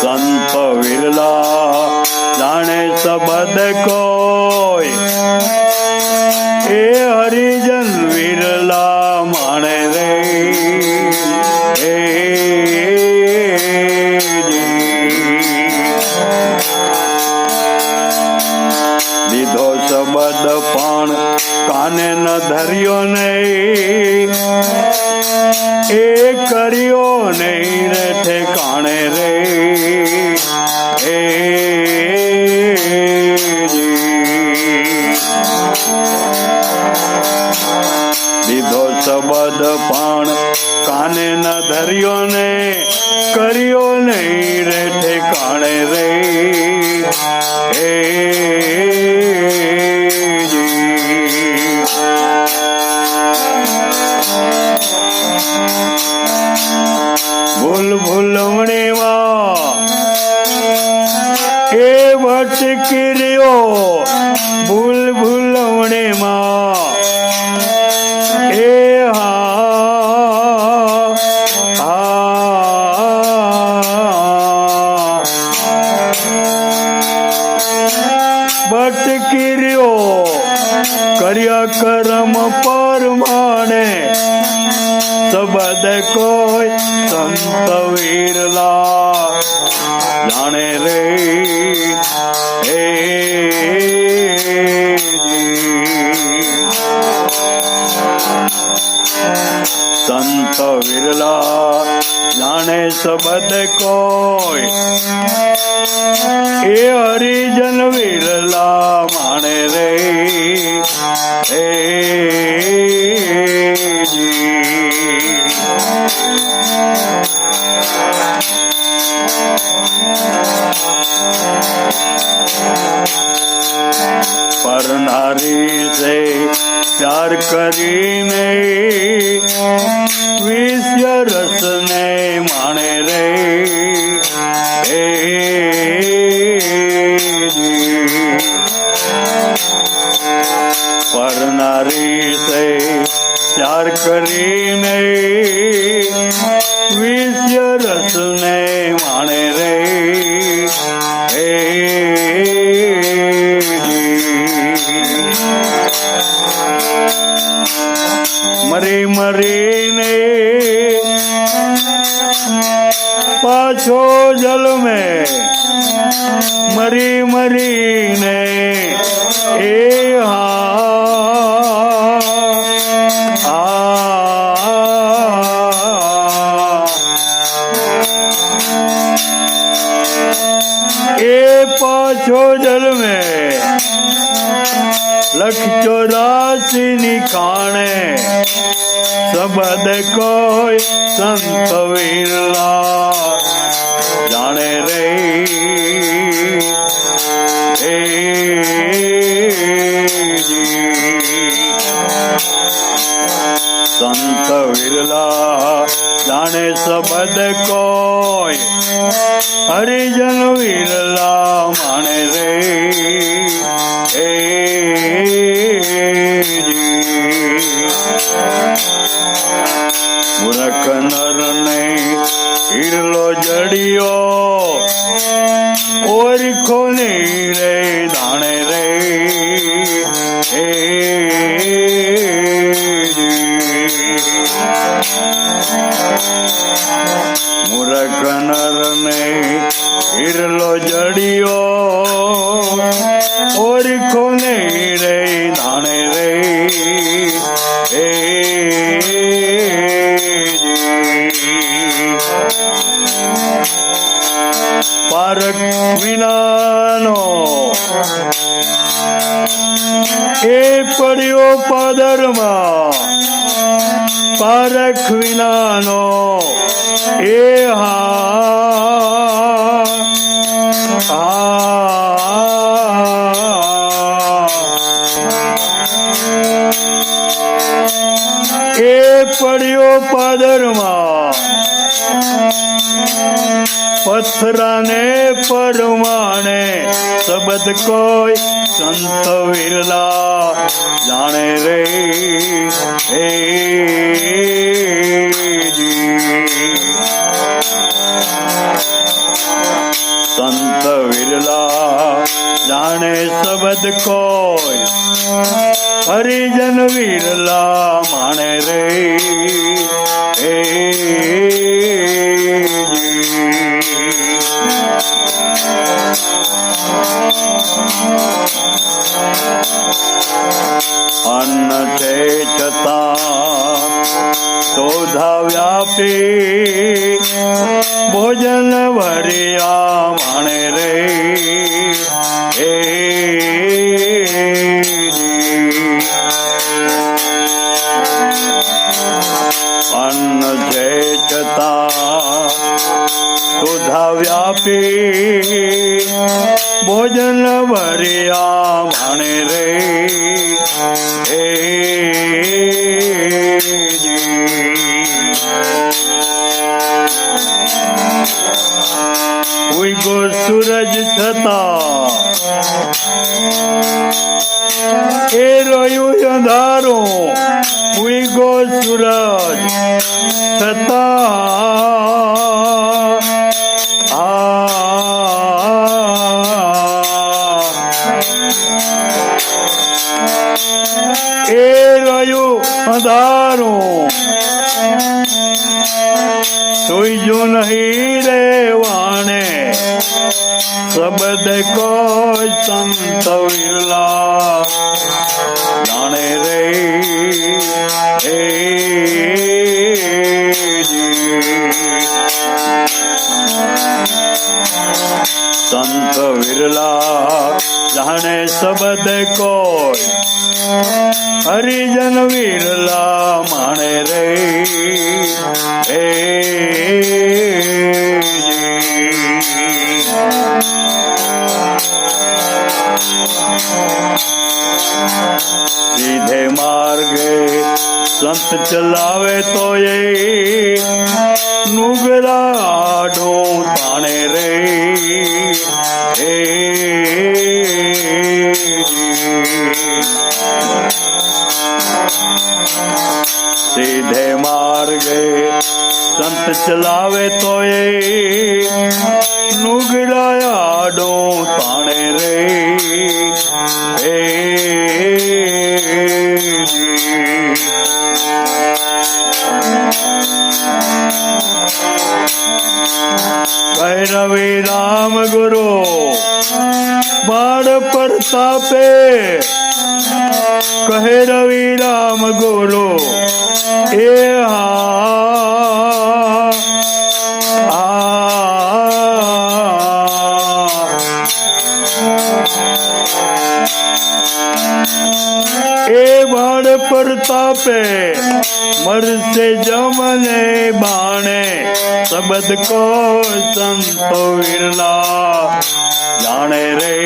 સંત વિરલા જાણે સબદ કોઈ એ કર્યો નહીં રે ઠેકાણે રે. એ દીધો શબદ પણ કાને ન ધર્યો ને, કર્યો નહીં રે ઠેકાણે રે. એ રહ્યો ભૂલ ભૂલવણીમાં એ હા હા. ભટકી કર્યા કરમ પરમાણે સંત વિરલા જાણે સબદ કોઈ. એ હરિજન વિરલા માણે રે. છે પ્યાર કરીને વિષ્ય રસને માણે રે. પરનારી છે પ્યાર કરીને મરીને પાછો જલમે. મરી મરીને એ હા. એ પાછો હરિજન વિરલા માણે રે. મૂર્ખ નર ને હિરલો જડિયો ઓરખો એ પડ્યો પાદરમાં. પારખ વિનાનો એ હા એ પડ્યો પાદરમાં. પથરાને પરમાણે શબ્દ કોઈ સંત વિરલા જાણે રે. વ્યાપી ભોજન ભર્યા માણે રે. એ. અન્ન જય જતા સુધા વ્યાપી ઉઈગો સૂરજ થતા. એ રહ્યું અંધારું. ઉઈગો સૂરજ થતા. એ રહ્યું અંધારું. વિરલા જાણે રે હે સંત વિરલા જાણે શબ્દ કોઈ હરિજન વિરલા માણે રે હે સીધે માર્ગે સંત ચલાવે તો એ નુગરા ઢો તાણે રે. સીધે માર્ગે સંત ચલાવે તો એ ડો તાણે રે. હે. ભૈરવી રામ ગુરુ બાળ પ્રતાપે કહે રવિ રામ ગુરુ એ એ બાળ પ્રતાપે મરશે જમને બદકો સંતો વિરલા જાણે રે